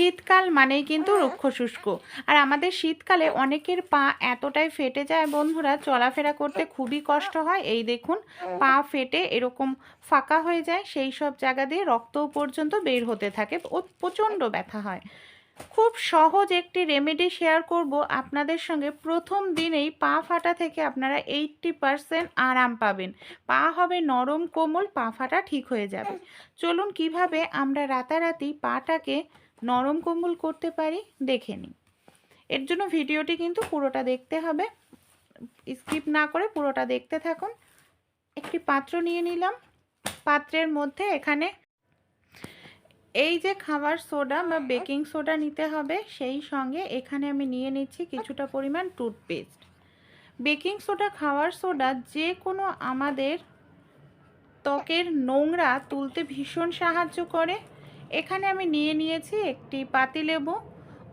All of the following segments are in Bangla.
শীতকাল মানেই কিন্তু রুক্ষ শুষ্ক আর আমাদের শীতকালে অনেকের পা এতটাই ফেটে যায় বন্ধুরা, চলাফেরা করতে খুবই কষ্ট হয়। এই দেখুন, পা ফেটে এরকম ফাঁকা হয়ে যায়, সেই সব জায়গা দিয়ে রক্তও পর্যন্ত বের হতে থাকে প্রচণ্ড ব্যথা হয়। খুব সহজ একটি রেমেডি শেয়ার করব আপনাদের সঙ্গে। প্রথম দিনেই পা ফাটা থেকে আপনারা এইটটি পারসেন্ট আরাম পাবেন। পা হবে নরম কোমল, পা ফাটা ঠিক হয়ে যাবে। চলুন কীভাবে আমরা রাতারাতি পাটাকে নরম কোমল করতে পারি, দেখে নিই। এর জন্য ভিডিওটি কিন্তু পুরোটা দেখতে হবে। স্কিপ না করে পুরোটা দেখতে থাকুন। একটি পাত্র নিয়ে নিলাম। পাত্রের মধ্যে এখানে এই যে খাবার সোডা বা বেকিং সোডা নিতে হবে, সেই সঙ্গে এখানে আমি নিয়ে নিচ্ছি কিছুটা পরিমাণ টুথপেস্ট। বেকিং সোডা খাওয়ার সোডা যে কোনো আমাদের ত্বকের নোংরা তুলতে ভীষণ সাহায্য করে। এখানে আমি নিয়ে নিয়েছি একটি পাতিলেবু,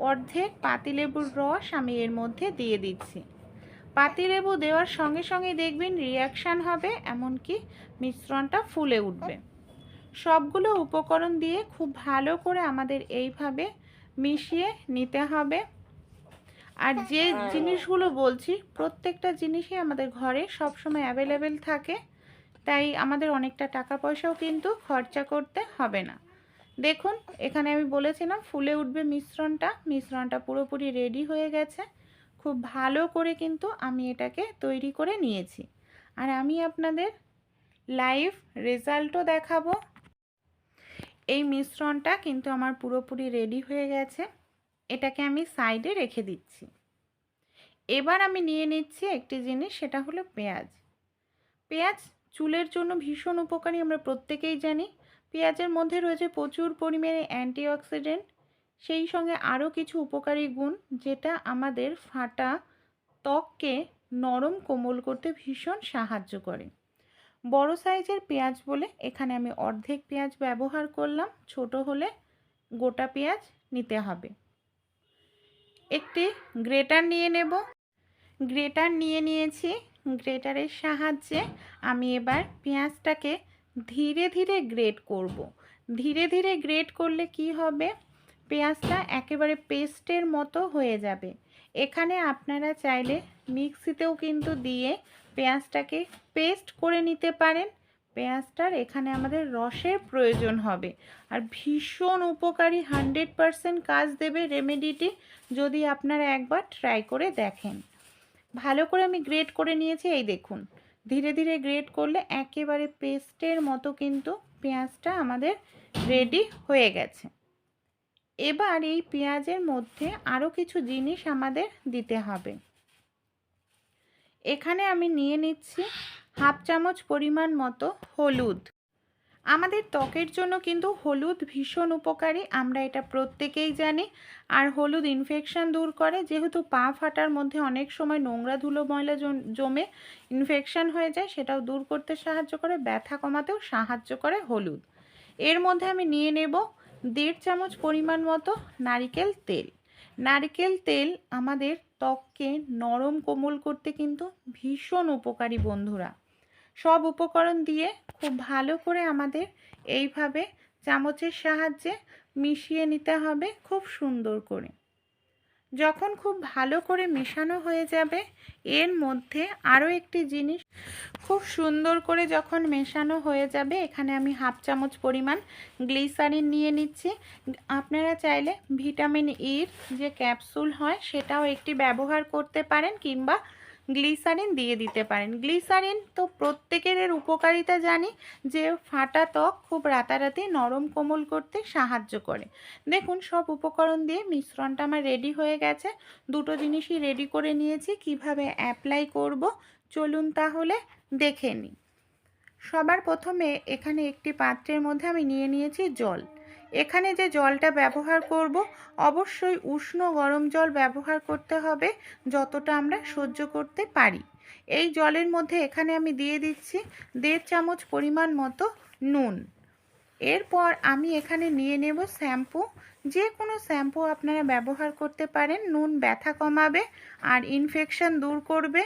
অর্ধেক পাতিলেবুর রস আমি এর মধ্যে দিয়ে দিচ্ছি। পাতিলেবু দেওয়ার সঙ্গে সঙ্গে দেখবেন রিয়াকশান হবে, এমনকি মিশ্রণটা ফুলে উঠবে। সবগুলো উপকরণ দিয়ে খুব ভালো করে আমাদের এইভাবে মিশিয়ে নিতে হবে। আর যে জিনিসগুলো বলছি, প্রত্যেকটা জিনিসই আমাদের ঘরে সবসময় অ্যাভেলেবেল থাকে, তাই আমাদের অনেকটা টাকা পয়সাও কিন্তু খরচা করতে হবে না। দেখুন, এখানে আমি বলেছিলাম ফুলে উঠবে মিশ্রণটা মিশ্রণটা পুরোপুরি রেডি হয়ে গেছে। খুব ভালো করে কিন্তু আমি এটাকে তৈরি করে নিয়েছি। আর আমি আপনাদের লাইভ রেজাল্টও দেখাবো। এই মিশ্রণটা কিন্তু আমার পুরোপুরি রেডি হয়ে গেছে। এটাকে আমি সাইডে রেখে দিচ্ছি। এবার আমি নিয়ে নিচ্ছি একটি জিনিস, সেটা হলো পেঁয়াজ। পেঁয়াজ চুলের জন্য ভীষণ উপকারী, আমরা প্রত্যেকেই জানি। পেঁয়াজের মধ্যে রয়েছে প্রচুর পরিমাণে অ্যান্টিঅক্সিডেন্ট। সেই সঙ্গে আরও কিছু উপকারী গুণ, যেটা আমাদের ফাটা ত্বককে নরম কোমল করতে ভীষণ সাহায্য করে। বড় সাইজের পেঁয়াজ বলে এখানে আমি অর্ধেক পেঁয়াজ ব্যবহার করলাম, ছোট হলে গোটা পেঁয়াজ নিতে হবে। একটি গ্রেটার নিয়ে নেব। গ্রেটার নিয়ে নিয়েছি। গ্রেটারের সাহায্যে আমি এবার পেঁয়াজটাকে ধীরে ধীরে গ্রেট করব। ধীরে ধীরে গ্রেট করলে কি হবে? পেঁয়াজটা একেবারে পেস্টের মতো হয়ে যাবে। এখানে আপনারা চাইলে মিক্সিতেও কিন্তু দিয়ে পেঁয়াজটাকে পেস্ট করে নিতে পারেন। পেঁয়াজটার এখানে আমাদের রসের প্রয়োজন হবে। আর ভীষণ উপকারী হান্ড্রেড পারসেন্ট কাজ দেবে রেমেডিটি যদি আপনারা একবার ট্রাই করে দেখেন। ভালো করে আমি গ্রেট করে নিয়েছি, এই দেখুন। ধীরে ধীরে গ্রেট করলে একেবারে পেস্টের মতো কিন্তু পেঁয়াজটা আমাদের রেডি হয়ে গেছে। এবার এই পেঁয়াজের মধ্যে আরও কিছু জিনিস আমাদের দিতে হবে। এখানে আমি নিয়ে নিচ্ছি হাফ চামচ পরিমাণ মতো হলুদ। আমাদের ত্বকের জন্য কিন্তু হলুদ ভীষণ উপকারী, আমরা এটা প্রত্যেকেই জানি। আর হলুদ ইনফেকশান দূর করে, যেহেতু পা ফাটার মধ্যে অনেক সময় নোংরা ধুলো ময়লা জমে ইনফেকশান হয়ে যায়, সেটাও দূর করতে সাহায্য করে, ব্যথা কমাতেও সাহায্য করে হলুদ। এর মধ্যে আমি নিয়ে নেব দেড় চামচ পরিমাণ মতো নারিকেল তেল। নারকেল তেল আমাদের ত্বককে নরম কোমল করতে কিন্তু ভীষণ উপকারী বন্ধুরা। সব উপকরণ দিয়ে খুব ভালো করে আমাদের এইভাবে চামচের সাহায্যে মিশিয়ে নিতে হবে খুব সুন্দর করে। যখন খুব ভালো করে মেশানো হয়ে যাবে, এর মধ্যে আরও একটি জিনিস খুব সুন্দর করে যখন মেশানো হয়ে যাবে, এখানে আমি হাফ চামচ পরিমাণ গ্লিসারিন নিয়ে নিচ্ছি। আপনারা চাইলে ভিটামিন ইর যে ক্যাপসুল হয়, সেটাও একটি ব্যবহার করতে পারেন কিংবা গ্লিসারিন দিয়ে দিতে পারেন। গ্লিসারিন তো প্রত্যেকের এর উপকারিতা জানি, যে ফাটা ত্বক খুব রাতারাতি নরম কোমল করতে সাহায্য করে। দেখুন, সব উপকরণ দিয়ে মিশ্রণটা আমার রেডি হয়ে গেছে। দুটো জিনিসই রেডি করে নিয়েছি, কীভাবে অ্যাপ্লাই করব চলুন তাহলে দেখে নিই। সবার প্রথমে এখানে একটি পাত্রের মধ্যে আমি নিয়ে নিয়েছি জল। এখানে যে জলটা ব্যবহার করব, অবশ্যই উষ্ণ গরম জল ব্যবহার করতে হবে যতটা আমরা সহ্য করতে পারি। এই জলের মধ্যে এখানে আমি দিয়ে দিচ্ছি দেড় চামচ পরিমাণ মতো নুন। এরপর আমি এখানে নিয়ে নেব শ্যাম্পু। যে কোনো শ্যাম্পু আপনারা ব্যবহার করতে পারেন, নুন ব্যথা কমাবে আর ইনফেকশন দূর করবে।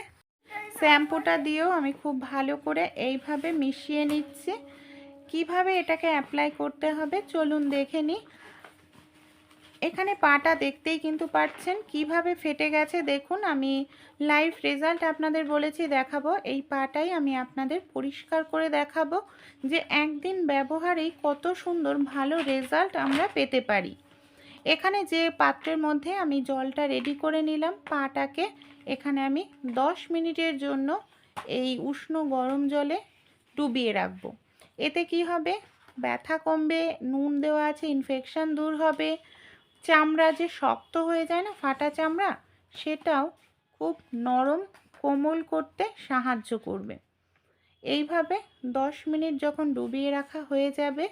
শ্যাম্পুটা দিয়েও আমি খুব ভালো করে এইভাবে মিশিয়ে নিচ্ছি। কীভাবে এটাকে অ্যাপ্লাই করতে হবে, চলুন দেখে নিই। এখানে পাটা দেখতেই কিন্তু পাচ্ছেন, কীভাবে ফেটে গেছে দেখুন, আমি লাইভ রেজাল্ট আপনাদের বলেছি দেখাবো, এই পাটাই আমি আপনাদের পরিষ্কার করে দেখাবো যে একদিন ব্যবহারেই কত সুন্দর ভালো রেজাল্ট আমরা পেতে পারি। এখানে যে পাত্রের মধ্যে আমি জলটা রেডি করে নিলাম, পাটাকে এখানে আমি 10 মিনিটের জন্য এই উষ্ণ গরম জলে ডুবিয়ে রাখব। এতে কি হবে? ব্যথা কমবে, নুন দেওয়া আছে ইনফেকশান দূর হবে, চামড়া যে শক্ত হয়ে যায় না, ফাটা চামড়া, সেটাও খুব নরম, কোমল করতে সাহায্য করবে। এইভাবে 10 মিনিট যখন ডুবিয়ে রাখা হয়ে যাবে,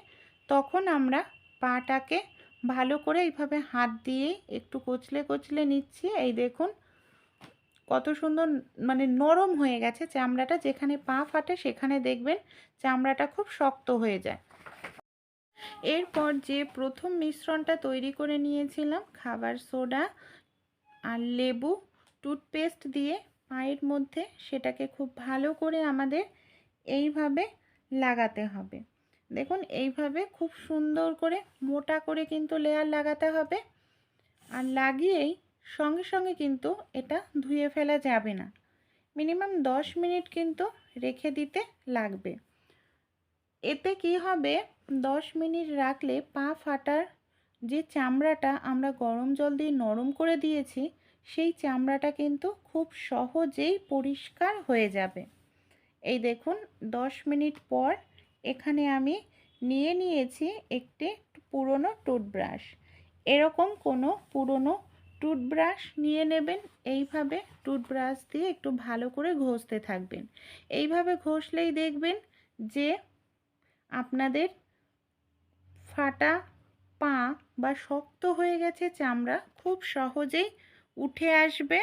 তখন আমরা পাটাকে ভালো করে এইভাবে হাত দিয়ে একটু কচলে কচলে নিচ্ছি। এই দেখুন কত সুন্দর মানে নরম হয়ে গেছে চামড়াটা, যেখানে পা ফাটে সেখানে দেখবেন চামড়াটা খুব শক্ত হয়ে যায়। এরপর যে প্রথম মিশ্রণটা তৈরি করে নিয়েছিলাম, খাবার সোডা আর লেবু, টুথপেস্ট দিয়ে পায়ের মধ্যে সেটাকে খুব ভালো করে আমাদের এইভাবে লাগাতে হবে। দেখুন, এইভাবে খুব সুন্দর করে মোটা করে কিন্তু লেয়ার লাগাতে হবে। আর লাগিয়েই সঙ্গে সঙ্গে কিন্তু এটা ধুয়ে ফেলা যাবে না। মিনিমাম দশ মিনিট কিন্তু রেখে দিতে লাগবে। এতে কি হবে? দশ মিনিট রাখলে পা ফাটার যে চামড়াটা আমরা গরম জল দিয়ে নরম করে দিয়েছি, সেই চামড়াটা কিন্তু খুব সহজেই পরিষ্কার হয়ে যাবে। এই দেখুন, দশ মিনিট পর এখানে আমি নিয়ে নিয়েছি একটি পুরনো টুথব্রাশ। এরকম কোনো পুরনো টুথব্রাশ নিয়ে নেবেন। এইভাবে টুথব্রাশ দিয়ে একটু ভালো করে ঘষতে থাকবেন। এইভাবে ঘষলেই দেখবেন যে আপনাদের ফাটা পা বা শক্ত হয়ে গেছে চামড়া খুব সহজেই উঠে আসবে।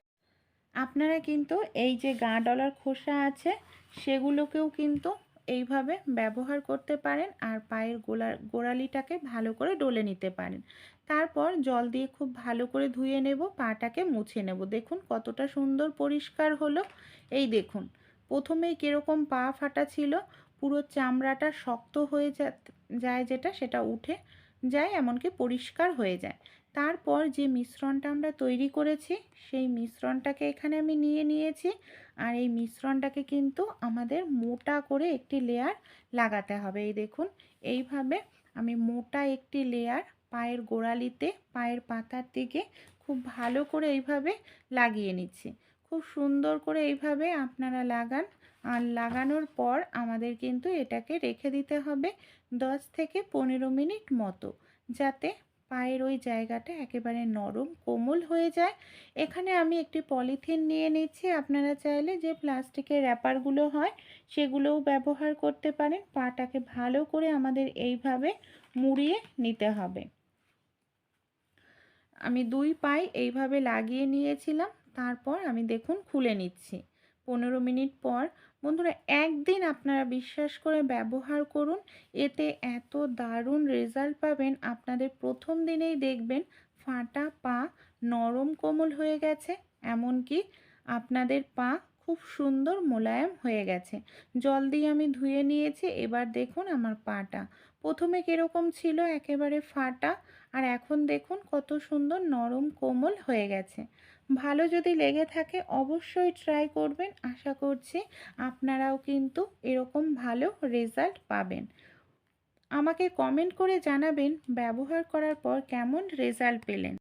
আপনারা কিন্তু এই যে গা ডলার খোসা আছে, সেগুলোকেও কিন্তু এইভাবে ব্যবহার করতে পারেন আর পায়ের গোলা গোড়ালিটাকে ভালো করে ডলে নিতে পারেন। তারপর জল দিয়ে খুব ভালো করে ধুয়ে নেব, পাটাকে মুছে নেব। দেখুন কতটা সুন্দর পরিষ্কার হলো। এই দেখুন, প্রথমেই কীরকম পা ফাটা ছিল, পুরো চামড়াটা শক্ত হয়ে যায় যেটা সেটা উঠে যায়, এমনকি পরিষ্কার হয়ে যায়। তারপর যে মিশ্রণটা আমরা তৈরি করেছি, সেই মিশ্রণটাকে এখানে আমি নিয়ে নিয়েছি। আর এই মিশ্রণটাকে কিন্তু আমাদের মোটা করে একটি লেয়ার লাগাতে হবে। এই দেখুন, এইভাবে আমি মোটা একটি লেয়ার পায়ের গোড়ালিতে, পায়ের পাতার দিকে খুব ভালো করে এইভাবে লাগিয়ে নিচ্ছি। খুব সুন্দর করে এইভাবে আপনারা লাগান। আর লাগানোর পর আমাদের কিন্তু এটাকে রেখে দিতে হবে দশ থেকে পনেরো মিনিট মতো, যাতে পায়ের ওই জায়গাটা একেবারে নরম, কোমল হয়ে যায়। এখানে আমি একটি পলিথিন নিয়ে নিচ্ছি। আপনারা চাইলে যে প্লাস্টিকের র্যাপারগুলো হয়, সেগুলোও ব্যবহার করতে পারেন। পাটাকে ভালো করে আমাদের এইভাবে মুড়িয়ে নিতে হবে। আমি দুই পাই এইভাবে লাগিয়ে নিয়েছিলাম। তারপর আমি দেখুন খুলে নিচ্ছি। পনেরো মিনিট পর বন্ধুরা, একদিন আপনারা বিশ্বাস করে ব্যবহার করুন, এতে এত দারুণ রেজাল্ট পাবেন। আপনাদের প্রথম দিনেই দেখবেন ফাটা পা নরম কোমল হয়ে গেছে, এমনকি আপনাদের পা খুব সুন্দর মোলায়েম হয়ে গেছে। জল দিয়ে আমি ধুয়ে নিয়েছি, এবার দেখুন আমার পাটা। প্রথমে কীরকম ছিল? একেবারে ফাটা আর এখন দেখুন কত সুন্দর নরম কোমল হয়ে গেছে। ভালো যদি লেগে থাকে অবশ্যই ট্রাই করবেন। আশা করছি আপনারাও কিন্তু এরকম ভালো রেজাল্ট পাবেন। আমাকে কমেন্ট করে জানাবেন ব্যবহার করার পর কেমন রেজাল্ট পেলেন।